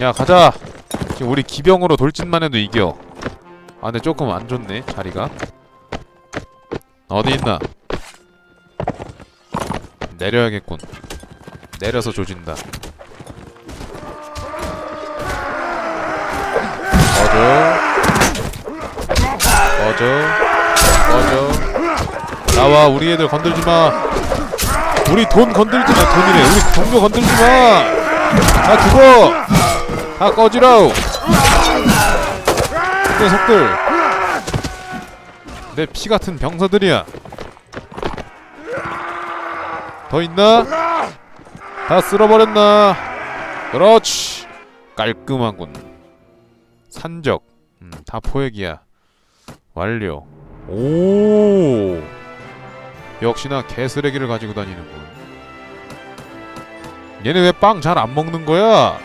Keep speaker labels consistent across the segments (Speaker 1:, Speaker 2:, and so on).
Speaker 1: 야 가자. 지금 우리 기병으로 돌진만 해도 이겨. 아 근데 조금 안 좋네 자리가. 어디 있나? 내려야겠군. 내려서 조진다. 꺼져 꺼져 꺼져 나와 우리 애들 건들지 마. 우리 돈 건들지 마 돈이래. 우리 동료 건들지 마다 죽어 다 꺼지라우. 녀석들. 내 피 같은 병사들이야. 더 있나? 다 쓸어버렸나? 그렇지. 깔끔하군. 산적. 음, 다 포획이야. 완료. 오! 역시나 개쓰레기를 가지고 다니는군. 얘네 왜 빵 잘 안 먹는 거야?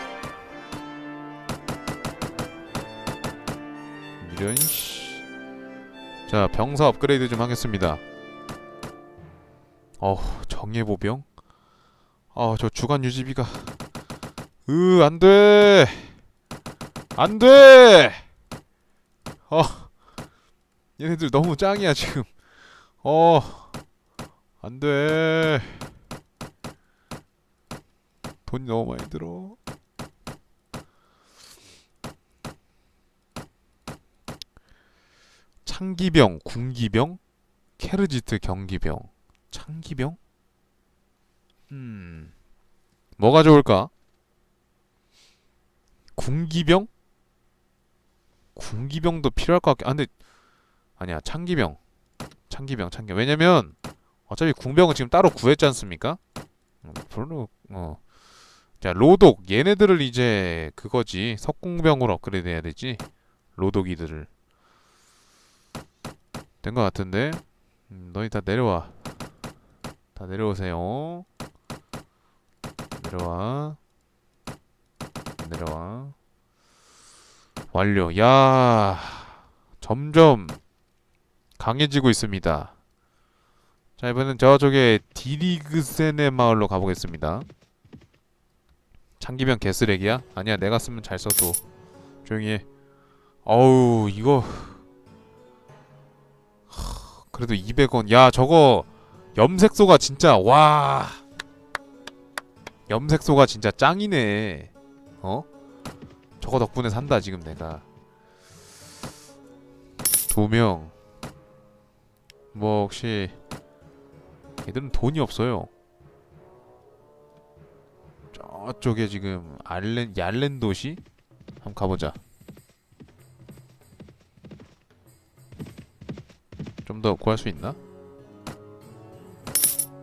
Speaker 1: 이런 씨. 자 병사 업그레이드 좀 하겠습니다. 어 정예보병. 아저 주간 유지비가 으 안돼 안돼. 어 얘네들 너무 짱이야 지금. 어 안돼. 돈이 너무 많이 들어. 창기병, 군기병, 케르지트 경기병, 창기병? 음, 뭐가 좋을까? 군기병? 군기병도 필요할 것 같긴. 아, 근데 아니야, 창기병, 창기병, 창기병. 왜냐면 어차피 궁병은 지금 따로 구했지 않습니까? 음, 별로 어. 자, 로독 얘네들을 이제 그거지 석궁병으로 업그레이드 해야 되지. 로독이들을. 된 것 같은데? 음, 너희 다 내려와. 다 내려오세요. 내려와. 내려와. 완료. 야 점점 강해지고 있습니다. 자 이번엔 저쪽에 디리그센의 마을로 가보겠습니다. 창기병 개쓰레기야? 아니야 내가 쓰면 잘 써도 조용히 해. 어우 이거 그래도 200원. 야, 저거 염색소가 진짜 와. 염색소가 진짜 짱이네. 어? 저거 덕분에 산다 지금 내가. 두 명. 뭐 혹시 얘들은 돈이 없어요. 저쪽에 지금 알렌 얄렌 도시 한번 가보자. 좀 더 구할 수 있나?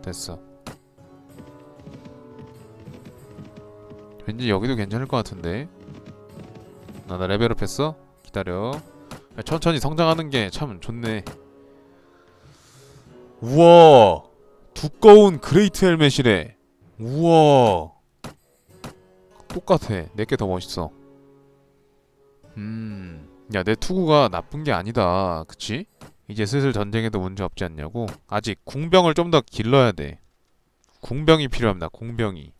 Speaker 1: 됐어. 왠지 여기도 괜찮을 것 같은데. 나, 나 레벨업 했어? 기다려. 야, 천천히 성장하는 게 참 좋네. 우와! 두꺼운 그레이트 헬멧이래. 우와! 똑같아. 내게 더 멋있어. 음. 야, 내 투구가 나쁜 게 아니다. 그치? 이제 슬슬 전쟁에도 문제 없지 않냐고? 아직 궁병을 좀 더 길러야 돼. 궁병이 필요합니다. 궁병이.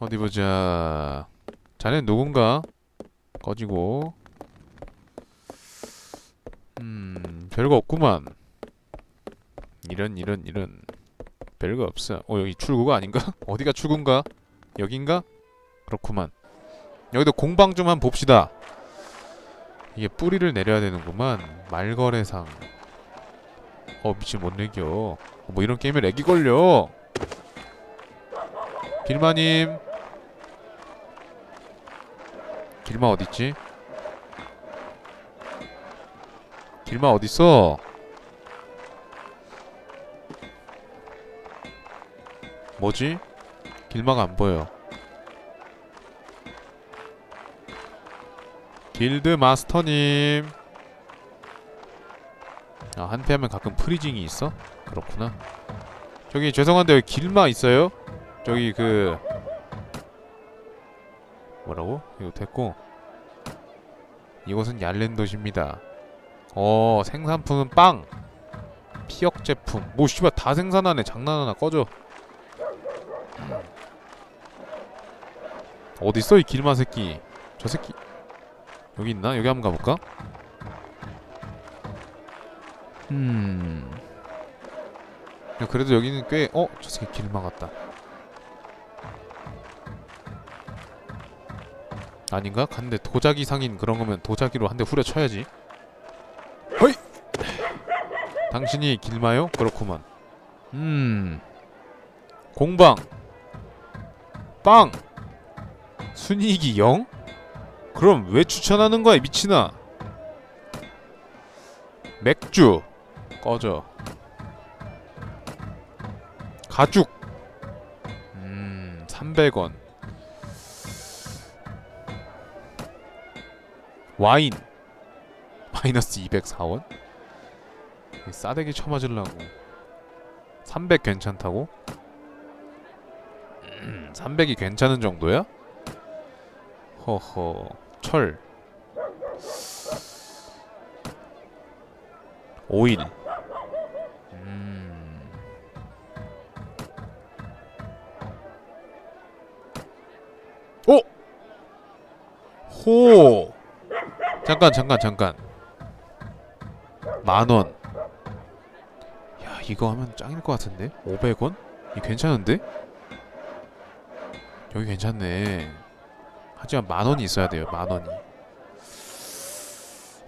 Speaker 1: 어디 보자. 자넨 누군가? 꺼지고. 음, 별거 없구만. 이런 이런 이런 별거 없어. 어 여기 출구가 아닌가? 어디가 출구인가? 여긴가? 그렇구만. 여기도 공방 좀 한번 봅시다. 이게 뿌리를 내려야 되는구만 말거래상 어 미친 못 내겨 어, 뭐 이런 게임에 렉이 걸려 길마님 길마 어딨지? 길마 어딨어? 뭐지? 길마가 안 보여 길드 마스터님. 아 한패하면 가끔 프리징이 있어? 그렇구나. 저기 죄송한데 여기 길마 있어요? 저기 그 뭐라고? 이거 됐고. 이곳은 얄렌도시입니다. 어 생산품은 빵 피역 제품. 뭐 씨발 다 생산하네. 장난하나 꺼져. 어딨어 이 길마 새끼? 저 새끼 여기 있나? 여기 한번 가볼까? 음 야, 그래도 여기는 꽤 어? 저 새끼 길마 같다 아닌가? 갔는데 도자기 상인 그런 거면 도자기로 한 대 후려쳐야지 허이! 당신이 길마요? 그렇구만 음 공방 빵 순이익이 0? 그럼 왜 추천하는 거야 미친아? 맥주. 꺼져. 가죽. 음 300원. 와인. 마이너스 204원? 싸대기 쳐맞으려고. 300 괜찮다고? 음, 300이 괜찮은 정도야? 허허 철 오일 음. 오! 호! 잠깐 잠깐 잠깐 만원 야 이거 하면 짱일 것 같은데? 500원? 이 괜찮은데? 여기 괜찮네 하지만 만 원이 있어야 돼요 만 원이.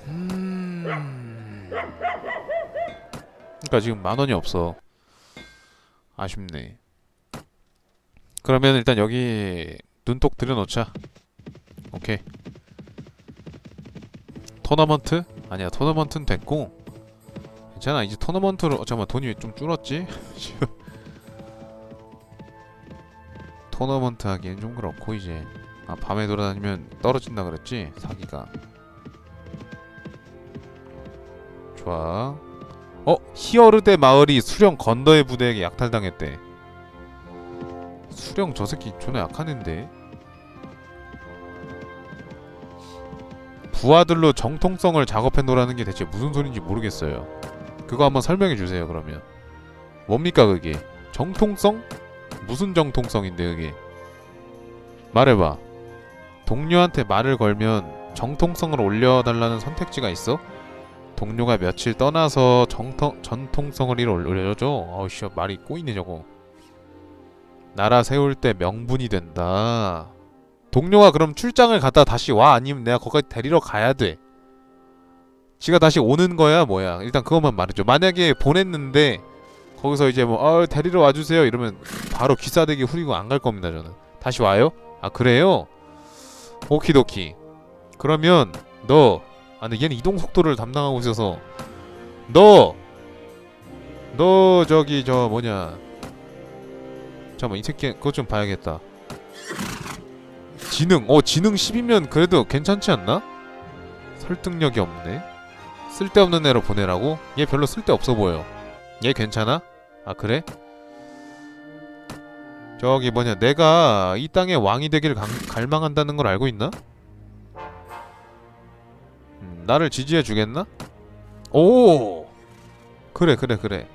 Speaker 1: 음... 그러니까 지금 만 원이 없어. 아쉽네. 그러면 일단 여기 눈독 들여놓자. 오케이. 토너먼트? 아니야 토너먼트는 됐고. 괜찮아 이제 토너먼트로 어, 잠깐만 돈이 좀 줄었지? 토너먼트 하기엔 좀 그렇고 이제 아 밤에 돌아다니면 떨어진다 그랬지? 사기가. 좋아. 어 히어르데 마을이 수령 건더의 부대에게 약탈당했대. 수령 저 새끼 존나 약한 앤데? 부하들로 정통성을 작업해 놓으라는 게 대체 무슨 소린지 모르겠어요. 그거 한번 설명해 주세요 그러면. 뭡니까 그게? 정통성? 무슨 정통성인데 그게? 말해봐 동료한테 말을 걸면 정통성을 올려달라는 선택지가 있어? 동료가 며칠 떠나서 정통, 전통성을 올려줘? 어우씨 말이 꼬이네 저거 나라 세울 때 명분이 된다 동료가 그럼 출장을 갔다 다시 와 아니면 내가 거기까지 데리러 가야 돼 지가 다시 오는 거야 뭐야 일단 그것만 말해줘 만약에 보냈는데 거기서 이제 뭐 어, 데리러 와주세요 이러면 바로 귀싸대기 후리고 안 갈 겁니다 저는 다시 와요? 아 그래요? 오키도키 그러면 너 아 근데 얘는 이동 속도를 담당하고 있어서 너 너 저기 저 뭐냐 잠깐만 이 새끼 그것 좀 봐야겠다 지능 어 지능 10이면 그래도 괜찮지 않나? 설득력이 없네 쓸데없는 애로 보내라고? 얘 별로 쓸데없어 보여 얘 괜찮아? 아 그래? 저기 뭐냐 내가 이 땅의 왕이 되길 강, 갈망한다는 걸 알고 있나? 음, 나를 지지해 주겠나? 오 그래 그래 그래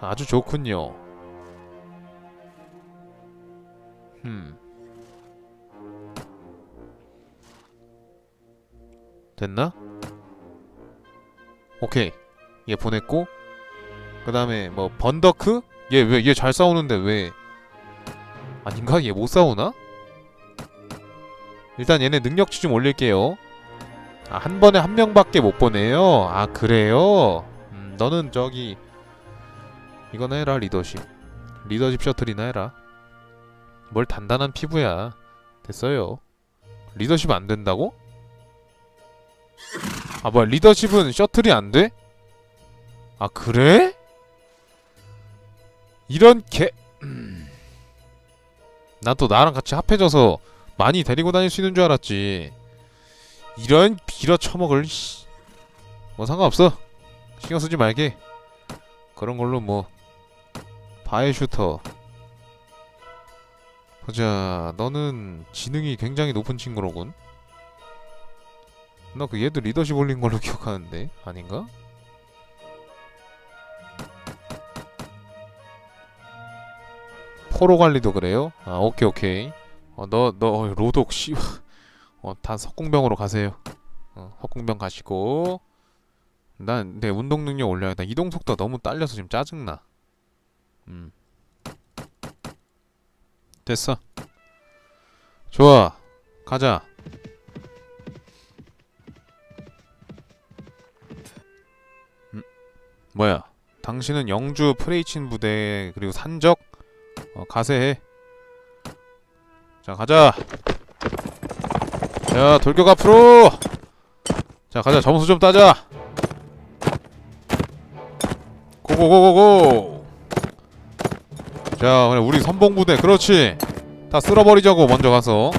Speaker 1: 아주 좋군요 음 됐나? 오케이 얘 보냈고 그 다음에 뭐 번더크? 얘 왜 얘 잘 싸우는데 왜 아닌가? 얘 못 싸우나? 일단 얘네 능력치 좀 올릴게요 아, 한 번에 한 명밖에 못 보내요? 아 그래요? 음, 너는 저기 이거나 해라 리더십 리더십 셔틀이나 해라 뭘 단단한 피부야 됐어요 리더십 안 된다고? 아 뭐야 리더십은 셔틀이 안 돼? 아 그래? 이런 개... 음... 난또 나랑 같이 합해져서 많이 데리고 다닐 수 있는 줄 알았지. 이런 빌어 처먹을 씨. 뭐 상관없어. 신경 쓰지 말게. 그런 걸로 뭐 바이 슈터. 보자 너는 지능이 굉장히 높은 친구로군. 나 그 얘도 리더십 올린 걸로 기억하는데 아닌가? 포로 관리도 그래요? 아 오케이 오케이. 어 너너 너, 로독 씨어다 석궁병으로 가세요. 어 석궁병 가시고. 난 내 운동 능력 올려야겠다. 이동 속도 너무 딸려서 지금 짜증나. 음. 됐어. 좋아. 가자. 음. 뭐야? 당신은 영주 프레이친 부대 그리고 산적 어, 가세해. 자 가자. 자 돌격 앞으로. 자 가자 점수 좀 따자. 고고고고고. 자 그래 우리 선봉 부대 그렇지. 다 쓸어버리자고 먼저 가서.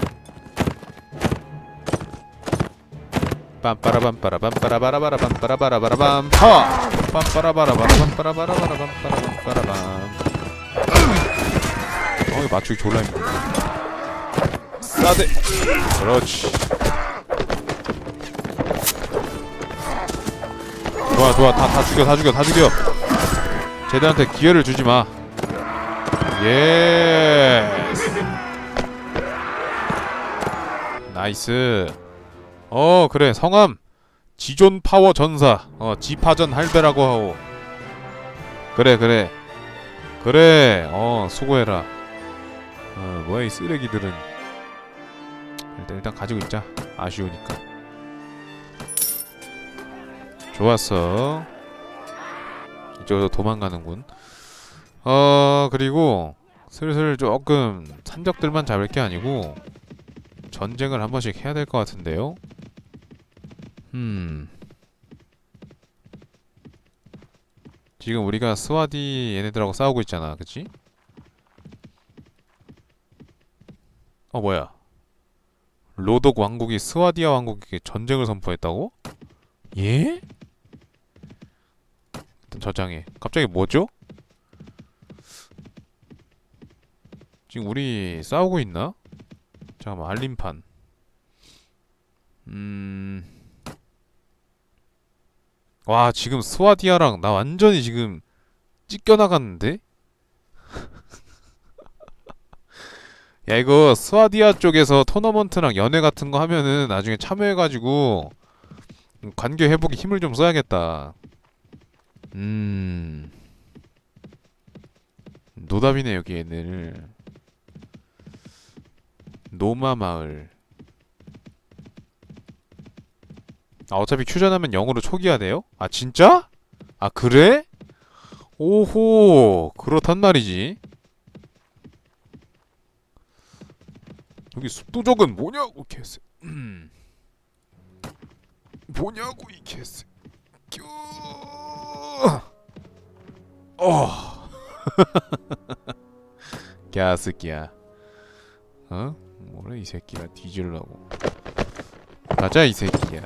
Speaker 1: 빰빠라밤빠라밤빠라바라바라밤빠라바라바라밤 하 빰빠라바라바라밤빠라바라바라밤빠라밤 거 맞추기 졸라 힘들어. 싸대. 그렇지. 좋아 좋아. 다, 다 죽여 다 죽여 다 죽여. 쟤들한테 기회를 주지 마. 예스 나이스. 어 그래. 성함. 지존 파워 전사. 어 지파전 할배라고 하오. 그래 그래. 그래. 어 수고해라 어 뭐야 이 쓰레기들은. 일단 일단 가지고 있자. 아쉬우니까. 좋았어. 이쪽으로 도망가는군. 어 그리고 슬슬 조금 산적들만 잡을 게 아니고 전쟁을 한 번씩 해야 될 것 같은데요? 음. 지금 우리가 스와디 얘네들하고 싸우고 있잖아, 그치? 어 뭐야? 로독 왕국이 스와디아 왕국에게 전쟁을 선포했다고? 예? 일단 저장해. 갑자기 뭐죠? 지금 우리 싸우고 있나? 잠깐만 알림판. 음. 와 지금 스와디아랑 나 완전히 지금 찢겨 나갔는데? 야 이거 스와디아 쪽에서 토너먼트랑 연애 같은 거 하면은 나중에 참여해가지고 관계 회복에 힘을 좀 써야겠다. 음 노답이네 여기 얘네를 노마 마을. 아 어차피 큐전하면 0으로 초기화 돼요? 아 진짜? 아 그래? 오호 그렇단 말이지 여기 습도적은 뭐냐고 개새. 음. 뭐냐고 이 개새. 뀨 어. 갸스끼야. 어? 뭐래 이 새끼가 뒤질라고. 가자 이 새끼야.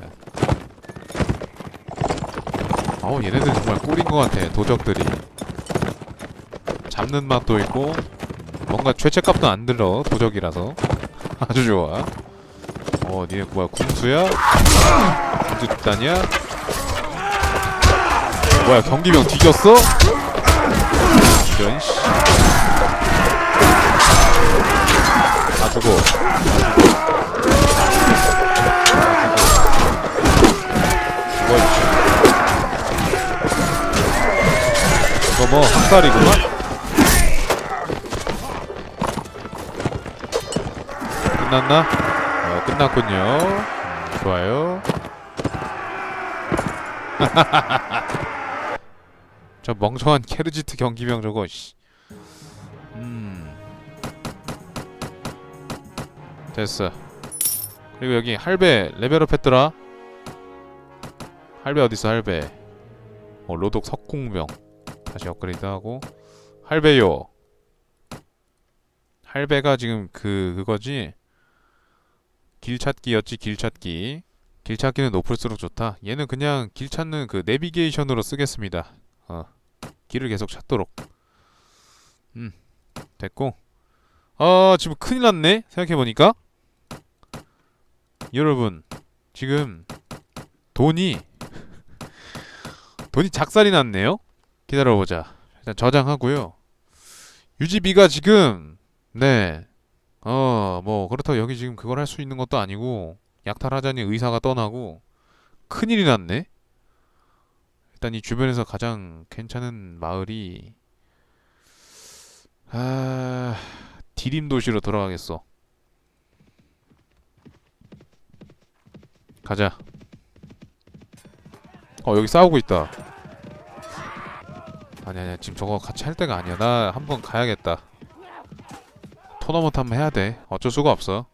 Speaker 1: 어우 얘네들 정말 꿀인 것 같아 도적들이. 잡는 맛도 있고 뭔가 최체값도 안 들어 도적이라서 아주 좋아 어 니네 뭐야 궁수야? 궁수 집단이야? 뭐야 경기병 뒤졌어? 이런 씨 아, 죽어 뭐야 이거 뭐 학살이구만 끝났나? 어 끝났군요. 음, 좋아요. 저 멍청한 케르지트 경기병 저거 씨. 음. 됐어. 그리고 여기 할배 레벨업 했더라. 할배 어딨어 할배? 어 로독 석궁병. 다시 업그레이드하고. 할배요. 할배가 지금 그 그거지 길 찾기였지 길 찾기. 길 찾기는 높을수록 좋다. 얘는 그냥 길 찾는 그 내비게이션으로 쓰겠습니다. 어 길을 계속 찾도록. 음 됐고. 아 지금 큰일 났네 생각해보니까. 여러분 지금 돈이 돈이 작살이 났네요. 기다려보자. 일단 저장하고요. 유지비가 지금 네. 어, 뭐 그렇다고 여기 지금 그걸 할 수 있는 것도 아니고 약탈하자니 의사가 떠나고 큰일이 났네. 일단 이 주변에서 가장 괜찮은 마을이 아, 디림 도시로 돌아가겠어. 가자. 어, 여기 싸우고 있다. 아니 아니야. 지금 저거 같이 할 때가 아니야. 나 한번 가야겠다. 토너먼트 한번 해야 돼. 어쩔 수가 없어.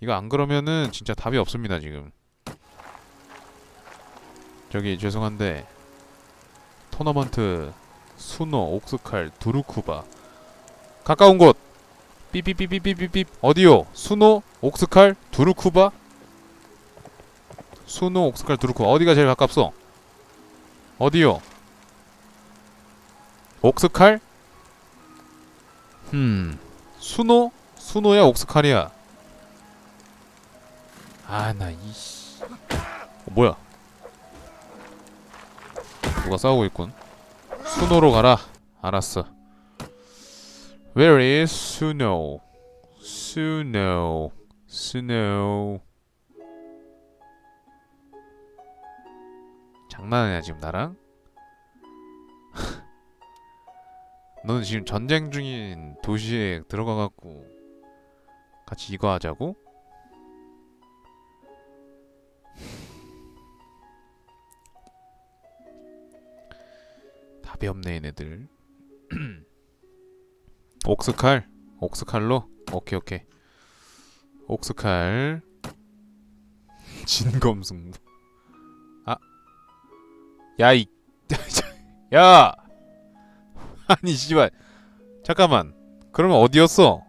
Speaker 1: 이거 안 그러면은 진짜 답이 없습니다, 지금. 저기 죄송한데 토너먼트 수노, 옥스칼, 두루쿠바 가까운 곳 삐삐삐삐삐삐삐 어디요? 수노, 옥스칼, 두루쿠바 수노, 옥스칼, 두루쿠바 어디가 제일 가깝소? 어디요? 옥스칼? 흠 수노? 수노야 옥스칼이야 아 나 이씨. 어, 뭐야? 누가 싸우고 있군. 수노로 가라. 알았어. Where is? Suno. Suno. 장난하냐 지금 나랑? 너는 지금 전쟁 중인 도시에 들어가갖고 같이 이거 하자고? 답이 없네 얘네들. 옥스칼 옥스칼로? 오케이 오케이. 옥스칼. 진검승부. 아. 야이. 야 아니 씨발. 잠깐만. 그러면 어디였어?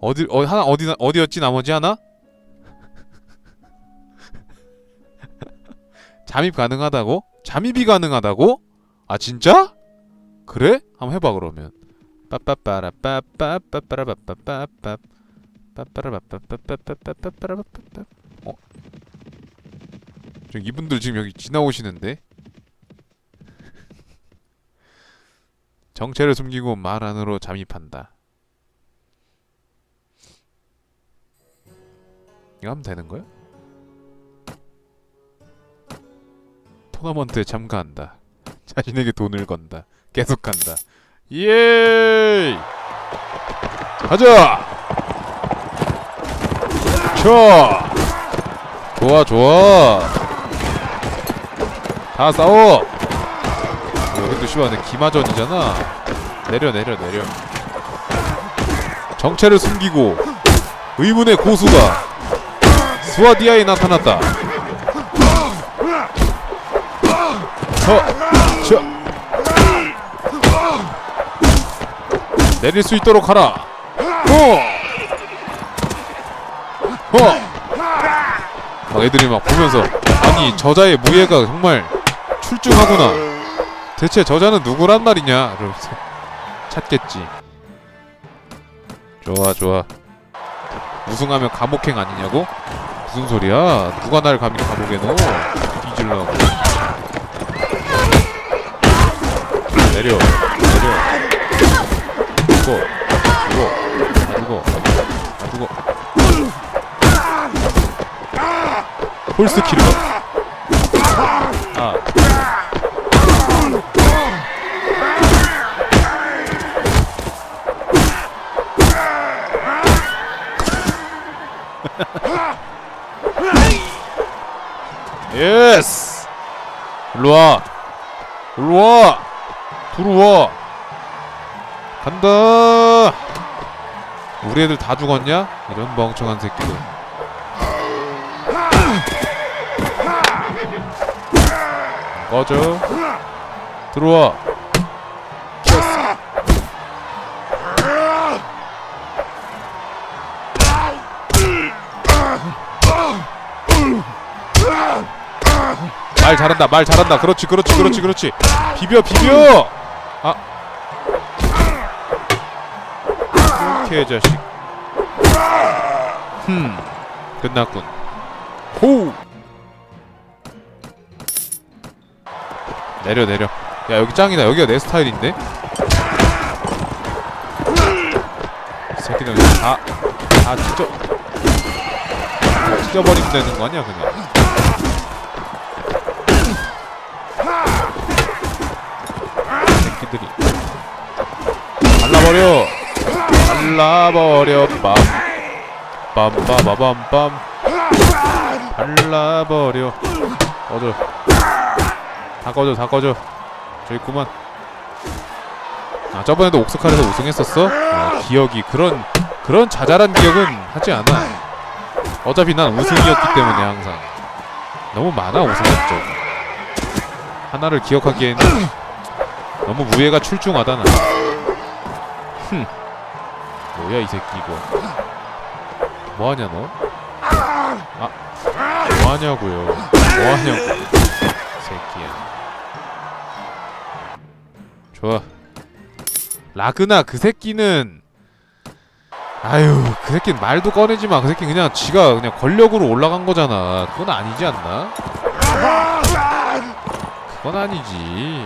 Speaker 1: 어디 어 하나 어디 어디였지? 나머지 하나? 잠입 가능하다고? 잠입이 가능하다고? 아 진짜? 그래? 한번 해봐 그러면. 빠빠빠라 빠빠빠빠라 빠빠빠 빠빠라빠빠빠빠빠빠빠빠빠 어? 저 이분들 지금 여기 지나오시는데 정체를 숨기고 말 안으로 잠입한다. 이거 하면 되는 거야? 토너먼트에 참가한다. 자신에게 돈을 건다. 계속한다. 예! 가자! 쳐! 좋아 좋아 다 싸워 씨발 내 기마전이잖아. 내려 내려 내려. 정체를 숨기고 의문의 고수가 스와디아에 나타났다. 어, 저, 내릴 수 있도록 하라. 어, 어. 막 애들이 막 보면서 아니 저자의 무예가 정말 출중하구나 대체 저자는 누구란 말이냐? 이러면서 찾겠지. 좋아 좋아. 우승하면 감옥행 아니냐고? 무슨 소리야? 누가 날 감히 감옥에 넣어? 뒤질라고. 내려 내려. 죽어 죽어. 아 죽어 아 죽어. 홀스 킬러 예스. 일로와. 일로와. 들어와. 간다. 우리 애들 다 죽었냐? 이런 멍청한 새끼들. 꺼져. 들어와 말 잘한다 말 잘한다. 그렇지 그렇지 그렇지 그렇지. 비벼 비벼. 아. 개자식. 흠. 끝났군. 호. 내려 내려. 야 여기 짱이다. 여기가 내 스타일인데? 새끼들 다, 다 찢어 찢어버리면 되는 거 아니야 그냥 발라버려. 발라버려. 빰. 빰빠바밤빰. 발라버려. 꺼져. 다 꺼져 다 꺼져. 저기 있구만. 아 저번에도 옥스칼에서 우승했었어? 아, 기억이 그런 그런 자잘한 기억은 하지 않아. 어차피 난 우승이었기 때문에 항상. 너무 많아 우승 적 하나를 기억하기에는 너무 무예가 출중하다 나 흠. 뭐야 이 새끼 이거. 뭐하냐 너? 아 뭐하냐고요. 뭐하냐고. 새끼야. 좋아. 라그나 그 새끼는 아유 그 새끼는 말도 꺼내지 마그 새끼 그냥 지가 그냥 권력으로 올라간 거잖아. 그건 아니지 않나? 그건 아니지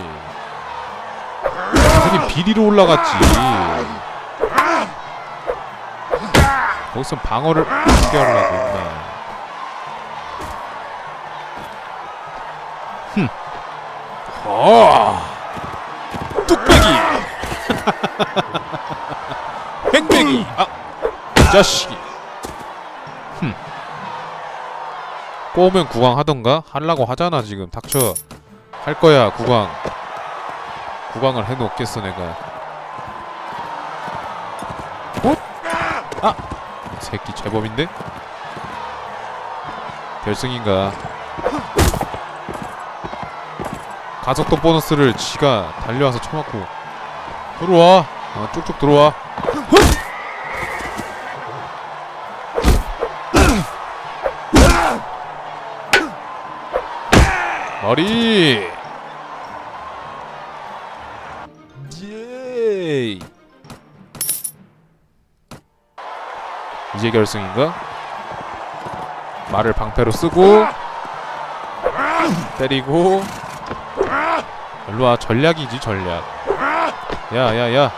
Speaker 1: 그 새끼 비리로 올라갔지. 거기서 방어를 어떻게 하려고 임마 흠. 어. 뚝배기. 횡배기. 아! 이 자식이. 흠. 꼬우면 구강 하던가? 하려고 하잖아 지금. 닥쳐. 할 거야 구강 구강을 해놓겠어 내가 어? 아! 이 새끼 제법인데? 결승인가 가속도 보너스를 지가 달려와서 쳐맞고 들어와 어, 쭉쭉 들어와 예이 이제 결승인가? 말을 방패로 쓰고 때리고 일로와 전략이지 전략 야야야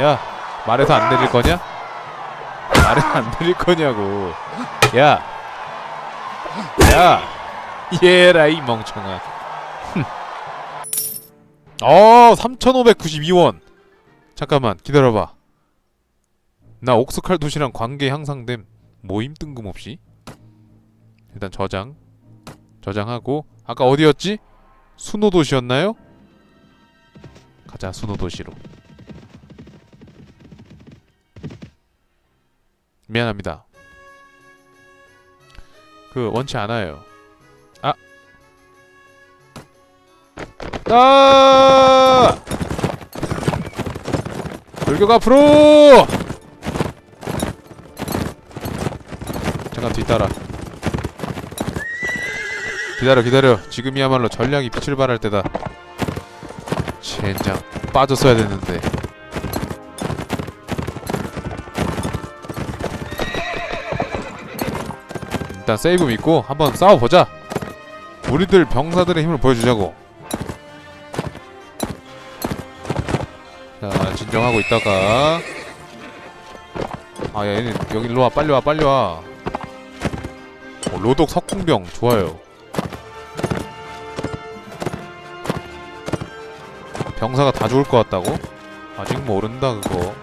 Speaker 1: 야 말해서 안 내릴 거냐? 말해서 안 내릴 거냐고 야 야! 얘라 이 멍청아 흠. 어 3592원. 잠깐만 기다려봐. 나 옥스칼 도시랑 관계 향상됨. 모임 뜬금없이. 일단 저장. 저장하고. 아까 어디였지? 수노도시였나요? 가자 수노도시로. 미안합니다. 그 원치 않아요 아! 돌격 앞으로! 잠깐 뒤따라. 기다려 기다려. 지금이야말로 전략이 빛을 발할 때다. 젠장 빠졌어야 됐는데. 일단 세이브 믿고 한번 싸워보자. 우리들 병사들의 힘을 보여주자고 자 진정하고 있다가. 아 야, 얘는 여기 일로 와. 빨리 와 빨리 와. 어, 로독 석궁병. 좋아요. 병사가 다 죽을 것 같다고? 아직 모른다 그거.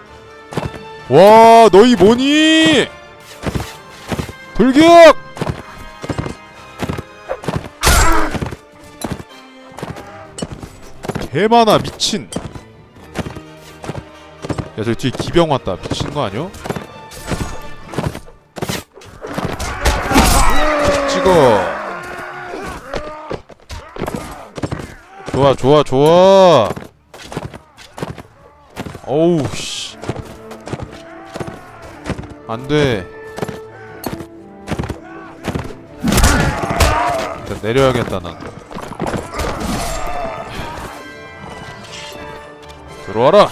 Speaker 1: 와 너희 뭐니? 돌격! 개 많아 미친 야 저기 뒤에 기병 왔다. 미친 거 아니야? 찍어. 좋아 좋아 좋아. 어우 씨. 안돼. 일단 내려야겠다 난. 들어와라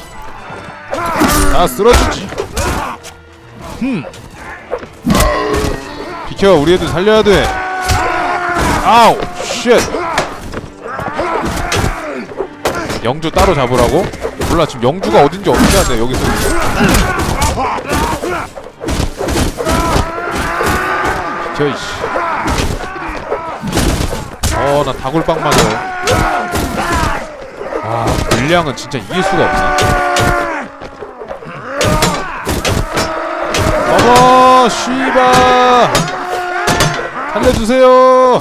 Speaker 1: 나 쓰러지지. 흠. 비켜 우리 애들 살려야 돼. 아우 쉣. 영주 따로 잡으라고? 몰라 지금 영주가 어딘지 어떻게 하세요 여기서. 비켜 이씨. 어나 다굴빵 맞아 아 물량은 진짜 이길 수가 없네. 어머 씨바 살려주세요